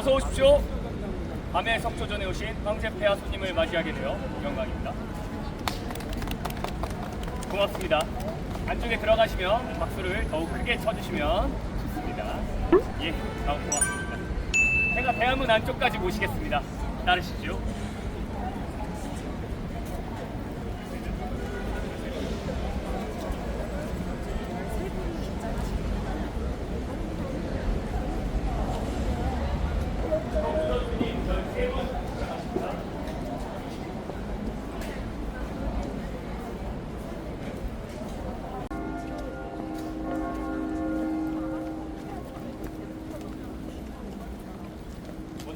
어서 오십시오. 밤의 석조전에 오신 황제폐하 손님을 맞이하게 되어 영광입니다. 고맙습니다. 안쪽에 들어가시면 박수를 더욱 크게 쳐주시면 좋습니다. 예, 아, 고맙습니다. 제가 대한문 안쪽까지 모시겠습니다. 따르시죠.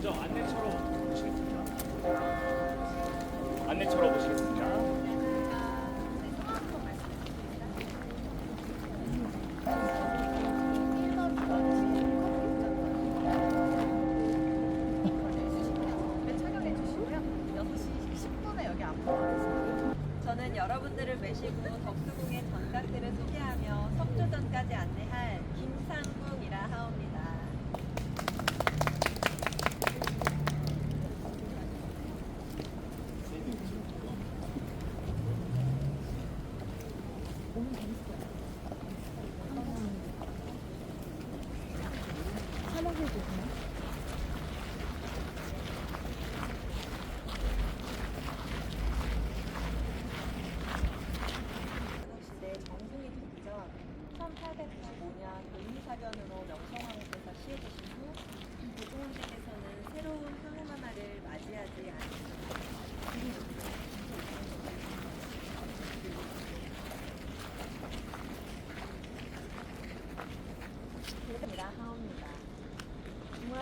먼저 안내처로 보시겠습니다. 안내처로 보시겠습니다. 착용해 주시고요. 6시 10분에 여기 앞으로 가겠습니다. 저는 여러분들을 매시고 덕수궁의 전각들을 소개하며 석조전까지 안내할 김상궁이라 하옵니다. Mm-hmm.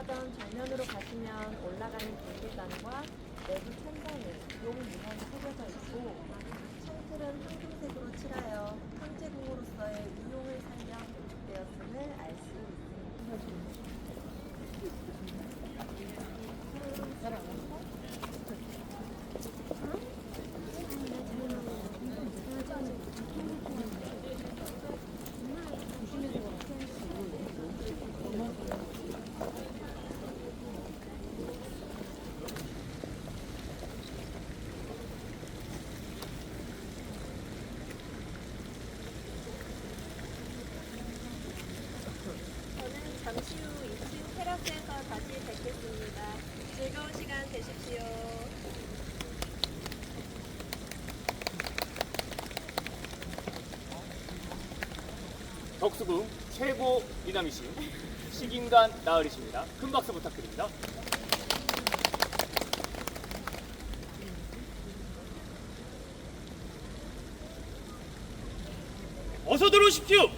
중화전 정면으로 가시면 올라가는 경계단과 내부 천장에 용문헌이 새겨져 있고 창틀은 황금색으로 칠하여 황제궁으로서의 위용을 살려 건축되었음을 알 수 있습니다. 저는 잠시 후 2층 테라스에서 다시 뵙겠습니다. 즐거운 시간 되십시오. 덕수궁 최고 미남이신 식인간 나으리십니다. 큰 박수 부탁드립니다. 어서 들어오십시오.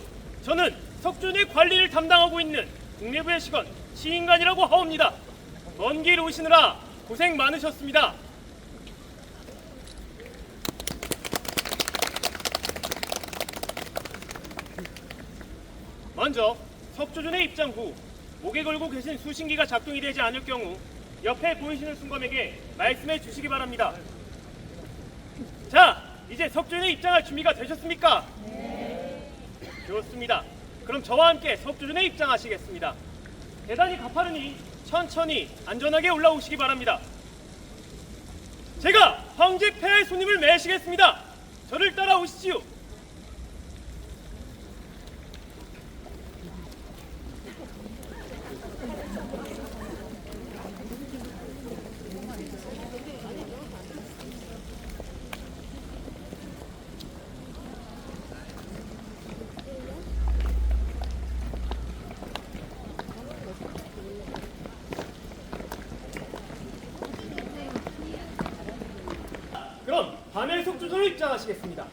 저는 석준의 관리를 담당하고 있는 국내부의 직원 시인간이라고 하옵니다. 먼 길 오시느라 고생 많으셨습니다. 먼저 석조준의 입장 후 목에 걸고 계신 수신기가 작동이 되지 않을 경우 옆에 보이시는 순검에게 말씀해 주시기 바랍니다. 자, 이제 석조준에 입장할 준비가 되셨습니까? 네. 좋습니다. 그럼 저와 함께 석조준에 입장하시겠습니다. 대단히 가파르니 천천히 안전하게 올라오시기 바랍니다. 제가 황제 폐하의 손님을 매시겠습니다. 저를 따라오시지요. 최석 주소를 입장하시겠습니다.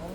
어,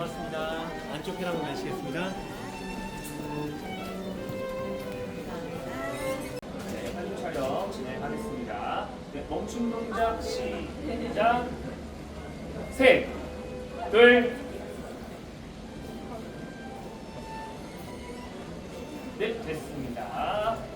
고맙습니다. 안쪽 회랑 마시겠습니다. 네, 사진 촬영 진행하겠습니다. 네, 멈춤 동작 시작. 셋, 둘, 넷, 됐습니다.